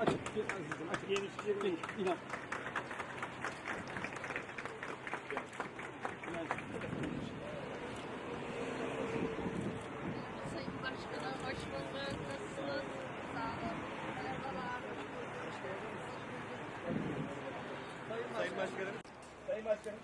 Açık. Azizim açık. Yeni Peki. İnan. Sayın Başkanım. Sayın Başkanım.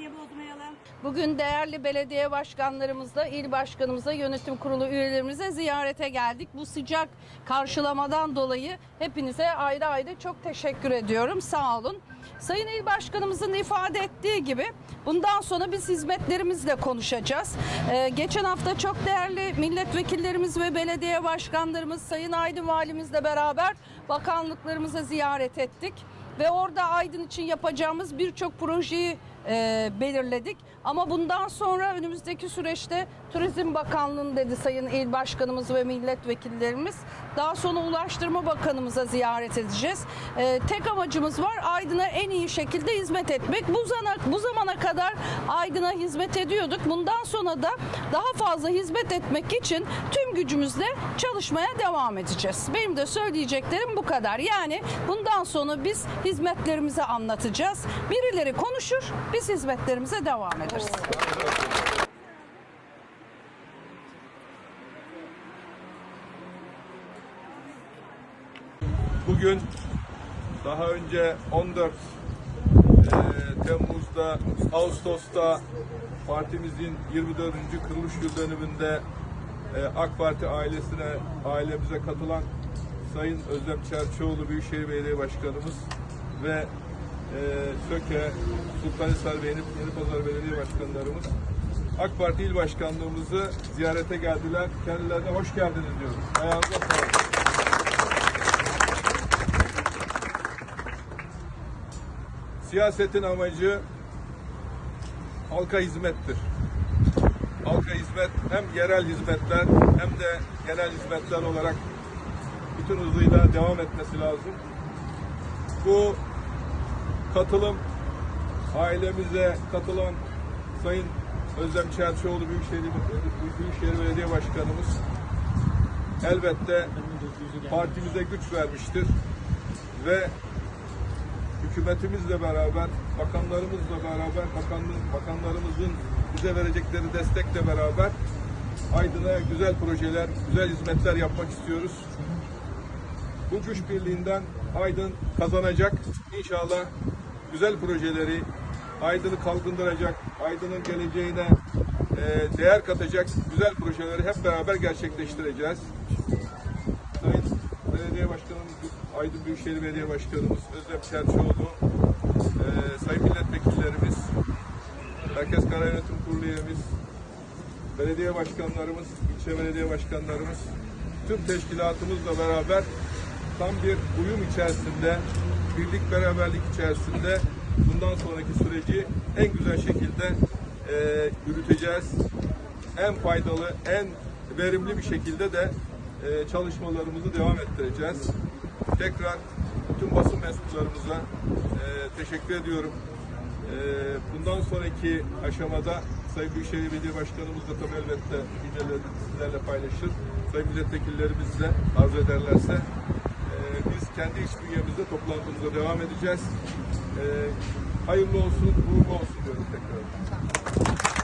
Saniye bozmayalım. Bugün değerli belediye başkanlarımızla, il başkanımıza, yönetim kurulu üyelerimize ziyarete geldik. Bu sıcak karşılamadan dolayı hepinize ayrı ayrı çok teşekkür ediyorum. Sağ olun. Sayın İl Başkanımızın ifade ettiği gibi bundan sonra biz hizmetlerimizle konuşacağız. Ee, geçen hafta çok değerli milletvekillerimiz ve belediye başkanlarımız Sayın Aydın Valimizle beraber bakanlıklarımıza ziyaret ettik ve orada Aydın için yapacağımız birçok projeyi e, belirledik. Ama bundan sonra önümüzdeki süreçte Turizm Bakanlığı'nın dedi Sayın İl Başkanımız ve milletvekillerimiz. Daha sonra Ulaştırma Bakanımıza ziyaret edeceğiz. E, tek amacımız var Aydın'a en iyi şekilde hizmet etmek. Bu, zana, bu zamana kadar Aydın'a hizmet ediyorduk. Bundan sonra da daha fazla hizmet etmek için tüm gücümüzle çalışmaya devam edeceğiz. Benim de söyleyeceklerim bu kadar. Yani bundan sonra biz hizmetlerimizi anlatacağız. Birileri konuşur, biz hizmetlerimize devam ederiz. Bugün daha önce 14 eee, Temmuz'da, Ağustos'ta partimizin 24. kuruluş yıl dönümünde eee, AK Parti ailesine, ailemize katılan Sayın Özlem Çerçioğlu Büyükşehir Belediye Başkanımız ve Söke, Sultanhisar ve Yeni, Yenipazarı Belediye Başkanlarımız AK Parti İl Başkanlığımızı ziyarete geldiler. Kendilerine hoş geldiniz diyoruz. Ayağınıza sağlık. Siyasetin amacı halka hizmettir. Halka hizmet hem yerel hizmetler hem de genel hizmetler olarak bütün hızıyla devam etmesi lazım. Bu katılım ailemize katılan Sayın Özlem Çerçioğlu Büyükşehir, Büyükşehir Belediye Başkanımız elbette partimize güç vermiştir ve hükümetimizle beraber, bakanlarımızla beraber, bakanlığın, bakanlarımızın bize verecekleri destekle beraber Aydın'a güzel projeler, güzel hizmetler yapmak istiyoruz. Bu güç birliğinden Aydın kazanacak. İnşallah güzel projeleri Aydın'ı kalkındıracak, Aydın'ın geleceğine e, değer katacak güzel projeleri hep beraber gerçekleştireceğiz. Sayın Belediye Başkanımız, Aydın Büyükşehir Belediye Başkanımız Özlem Çerçioğlu, e, Sayın Milletvekillerimiz, Merkez Karar Yönetim Kurulu üyemiz, belediye başkanlarımız, ilçe belediye başkanlarımız, tüm teşkilatımızla beraber tam bir uyum içerisinde, birlik beraberlik içerisinde bundan sonraki süreci en güzel şekilde e, yürüteceğiz. En faydalı, en verimli bir şekilde de e, çalışmalarımızı devam ettireceğiz. Tekrar bütün basın mensuplarımıza e, teşekkür ediyorum. E, bundan sonraki aşamada Sayın Büyükşehir Belediye Başkanımız da tabii elbette bilgileri sizlerle paylaşır. Sayın milletvekillerimiz de arzu ederlerse kendi iç bünyemizde toplantımıza devam edeceğiz. E, hayırlı olsun, uğurlu olsun diyorum tekrar.